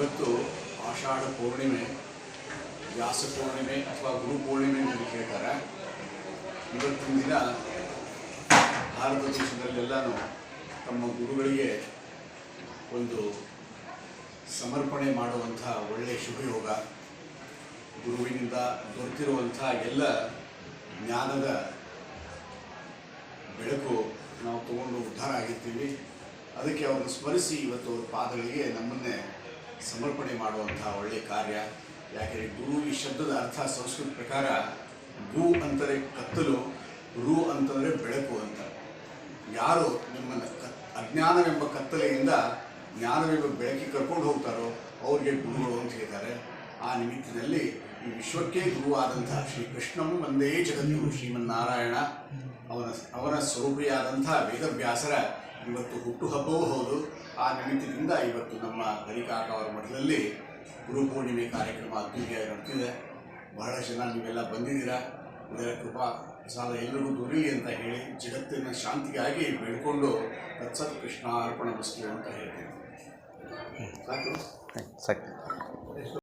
ಇವತ್ತು ಆಷಾಢ ಪೂರ್ಣಿಮೆ, ವ್ಯಾಸ ಪೂರ್ಣಿಮೆ ಅಥವಾ ಗುರು ಪೂರ್ಣಿಮೆ ಅಂತ ಹೇಳ್ತಾರೆ ಇವತ್ತಿನ ದಿನ ಭಾರತ ದೇಶದಲ್ಲೆಲ್ಲನೂ ತಮ್ಮ ಗುರುಗಳಿಗೆ ಒಂದು ಸಮರ್ಪಣೆ ಮಾಡುವಂಥ ಒಳ್ಳೆಯ ಶುಭಯೋಗ. ಗುರುವಿನಿಂದ ದೊರೆತಿರುವಂಥ ಎಲ್ಲ ಜ್ಞಾನದ ಬೆಳಕು ನಾವು ತಗೊಂಡು ಉದ್ಧಾರ ಆಗಿರ್ತೀವಿ. ಅದಕ್ಕೆ ಅವರನ್ನು ಸ್ಮರಿಸಿ ಇವತ್ತು ಅವ್ರ ಪಾದಗಳಿಗೆ ನಮ್ಮನ್ನೇ ಸಮರ್ಪಣೆ ಮಾಡುವಂಥ ಒಳ್ಳೆಯ ಕಾರ್ಯ. ಯಾಕೆಂದರೆ ಗುರು ಈ ಶಬ್ದದ ಅರ್ಥ ಸಂಸ್ಕೃತ ಪ್ರಕಾರ ಗು ಅಂತಂದರೆ ಕತ್ತಲು, ರು ಅಂತಂದರೆ ಬೆಳಕು ಅಂತ. ಯಾರು ನಿಮ್ಮನ್ನು ಅಜ್ಞಾನವೆಂಬ ಕತ್ತಲೆಯಿಂದ ಜ್ಞಾನವೆಂಬ ಬೆಳಕಿಗೆ ಕರ್ಕೊಂಡು ಹೋಗ್ತಾರೋ ಅವ್ರಿಗೆ ಗುರುಗಳು ಅಂತ ಹೇಳಿದ್ದಾರೆ ಆ ನಿಮಿತ್ತಿನಲ್ಲಿ ಈ ವಿಶ್ವಕ್ಕೆ ಗುರುವಾದಂತಹ ಶ್ರೀ ಕೃಷ್ಣಂ ಒಂದೇ ಜಗದ್ಗುರು ಶ್ರೀಮನ್ನಾರಾಯಣ ಅವನ ಅವನ ಸ್ವರೂಪಿಯಾದಂಥ ವೇದವ್ಯಾಸರ ಇವತ್ತು ಹುಟ್ಟುಹಬ್ಬವೂ ಹೌದು. ಆ ನಿಮಿತ್ತದಿಂದ ಇವತ್ತು ನಮ್ಮ ಹರಿಕಾಕ ಅವರ ಮಠದಲ್ಲಿ ಗುರು ಪೂರ್ಣಿಮೆ ಕಾರ್ಯಕ್ರಮ ಅದ್ದೂರಿಯಾಗಿ ನಡೆದಿದೆ ಬಹಳ ಜನ ನೀವೆಲ್ಲ ಬಂದಿದ್ದೀರಾ. ಇದರ ಕೃಪಾ ಪ್ರಸಾದ ಎಲ್ಲರಿಗೂ ದೊರೆಯಲಿ ಅಂತ ಹೇಳಿ ಜಗತ್ತಿನ ಶಾಂತಿಗಾಗಿ ಬೆಳ್ಕೊಂಡು ತತ್ಸತ್ ಕೃಷ್ಣ ಅರ್ಪಣ ವಸ್ತು ಅಂತ ಹೇಳ್ತೀನಿ ಸಾಕು. ಸಾಕು.